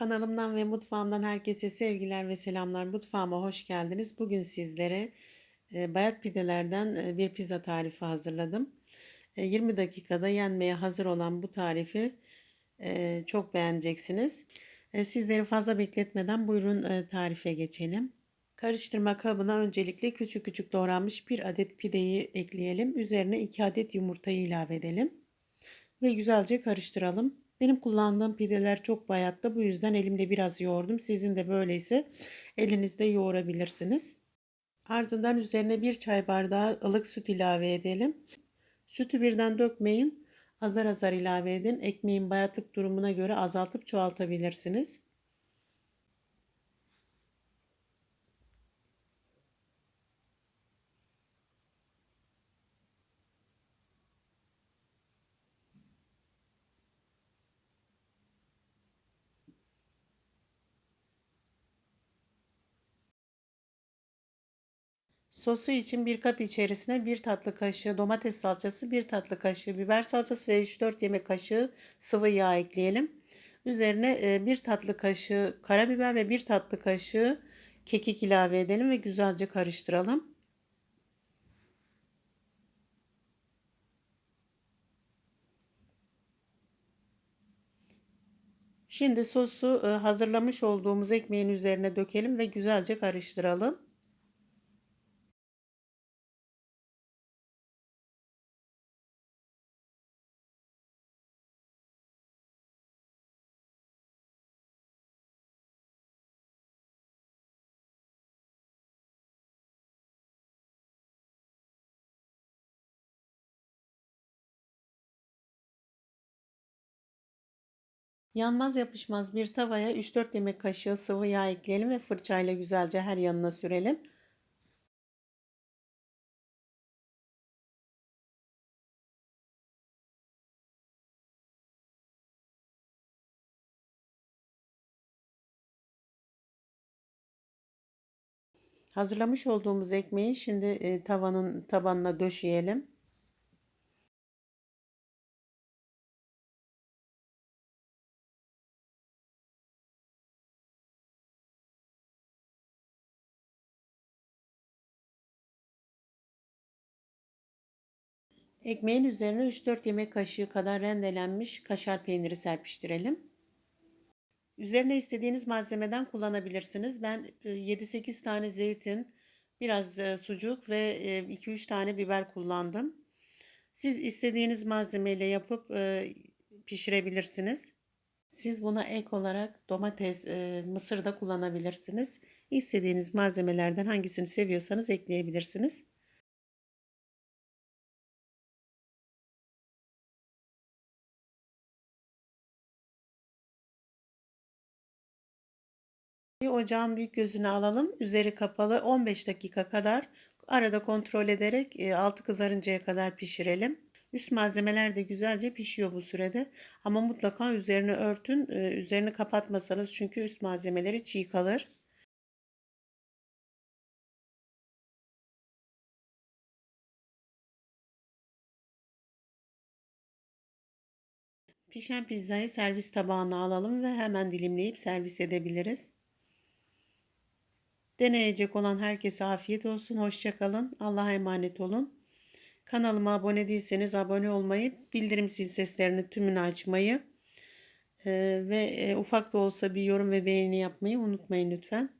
Kanalımdan ve mutfağımdan herkese sevgiler ve selamlar. Mutfağıma hoş geldiniz. Bugün sizlere e, bayat pidelerden e, bir pizza tarifi hazırladım. E, 20 dakikada yenmeye hazır olan bu tarifi e, çok beğeneceksiniz. E, sizleri fazla bekletmeden buyurun e, tarife geçelim. Karıştırma kabına öncelikle küçük küçük doğranmış bir adet pideyi ekleyelim. Üzerine 2 adet yumurtayı ilave edelim. Ve güzelce karıştıralım. Benim kullandığım pideler çok bayatta. Bu yüzden elimle biraz yoğurdum. Sizin de böyleyse elinizde yoğurabilirsiniz. Ardından üzerine bir çay bardağı ılık süt ilave edelim. Sütü birden dökmeyin. Azar azar ilave edin. Ekmeğin bayatlık durumuna göre azaltıp çoğaltabilirsiniz. Sosu için bir kap içerisine bir tatlı kaşığı domates salçası, bir tatlı kaşığı biber salçası ve 3-4 yemek kaşığı sıvı yağ ekleyelim. Üzerine bir tatlı kaşığı karabiber ve bir tatlı kaşığı kekik ilave edelim ve güzelce karıştıralım. Şimdi sosu hazırlamış olduğumuz ekmeğin üzerine dökelim ve güzelce karıştıralım. Yanmaz yapışmaz bir tavaya 3-4 yemek kaşığı sıvı yağ ekleyelim ve fırçayla güzelce her yanına sürelim. Hazırlamış olduğumuz ekmeği şimdi e, tavanın tabanına döşeyelim. Ekmeğin üzerine 3-4 yemek kaşığı kadar rendelenmiş kaşar peyniri serpiştirelim. Üzerine istediğiniz malzemeden kullanabilirsiniz. Ben 7-8 tane zeytin, biraz sucuk ve 2-3 tane biber kullandım. Siz istediğiniz malzemeyle yapıp pişirebilirsiniz. Siz buna ek olarak domates, mısır da kullanabilirsiniz. İstediğiniz malzemelerden hangisini seviyorsanız ekleyebilirsiniz. Ocağın büyük gözünü alalım. Üzeri kapalı 15 dakika kadar arada kontrol ederek e, altı kızarıncaya kadar pişirelim. Üst malzemeler de güzelce pişiyor bu sürede. Ama mutlaka üzerini örtün. E, üzerini kapatmasanız çünkü üst malzemeleri çiğ kalır. Pişen pizzayı servis tabağına alalım ve hemen dilimleyip servis edebiliriz. Deneyecek olan herkese afiyet olsun. Hoşçakalın. Allah'a emanet olun. Kanalıma abone değilseniz abone olmayı, bildirim zil seslerini tümünü açmayı ve ufak da olsa bir yorum ve beğeni yapmayı unutmayın lütfen.